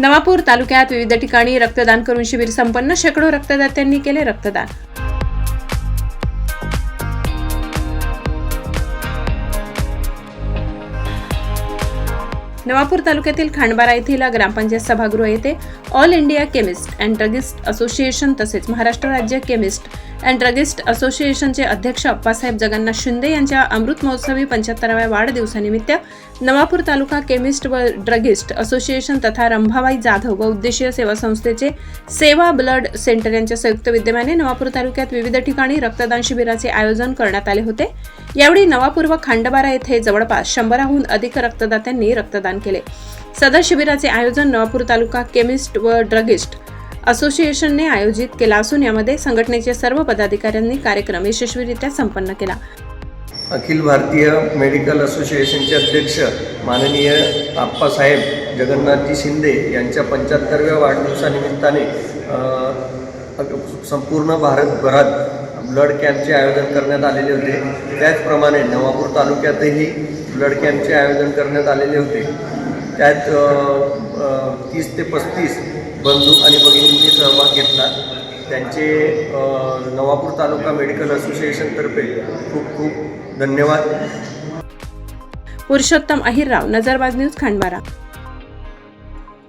नवापूर तालुक्यात विविध ठिकाणी रक्तदान करून शिबिर संपन्न शेकडो रक्तदात्यांनी केले रक्तदान. नवापूर तालुक्यातील खांडबारा येथील ग्रामपंचायत सभागृह येथे all India chemist and druggist association तसेच महाराष्ट्र राज्य केमिस्ट अँड ड्रगिस्ट असोसिएशनचे अध्यक्ष अप्पासाहेब जगन्नाथ शिंदे यांच्या अमृत महोत्सवी पंच्याहत्तराव्या वाढदिवसानिमित्त नवापूर तालुका केमिस्ट व ड्रगिस्ट असोसिएशन तथा रंभाबाई जाधव व उद्देशीय सेवा संस्थेचे सेवा ब्लड सेंटर यांच्या संयुक्त विद्यमाने नवापूर तालुक्यात विविध ठिकाणी रक्तदान शिबिराचे आयोजन करण्यात आले होते. यावेळी नवापूर व खांडबारा येथे जवळपास शंभराहून अधिक रक्तदात्यांनी रक्तदान प्रदान केले. सदर शिबिराचे आयोजन नवापूर तालुका केमिस्ट व ड्रगिस्ट असोसिएशनने आयोजित केला असून यामध्ये संघटनेचे सर्व पदाधिकाऱ्यांनी कार्यक्रम यशस्वीरित्या संपन्न केला. अखिल भारतीय मेडिकल असोसिएशनचे अध्यक्ष माननीय आप्पासाहेब जगन्नाथजी शिंदे यांच्या पंच्याहत्तरव्या वाढदिवसानिमित्ताने संपूर्ण भारतभरात ब्लड कॅम्पचे आयोजन करण्यात आलेले होते. त्याचप्रमाणे नवापूर तालुक्यातही ब्लड कॅम्पचे आयोजन करण्यात आलेले होते. त्यात तीस ते पस्तीस बंधू आणि भगिनींनी सहभाग घेतला. त्यांचे नवापूर तालुका मेडिकल असोसिएशनतर्फे खूप खूप धन्यवाद. पुरुषोत्तम अहिरराव नजरबाज न्यूज खंडवारा.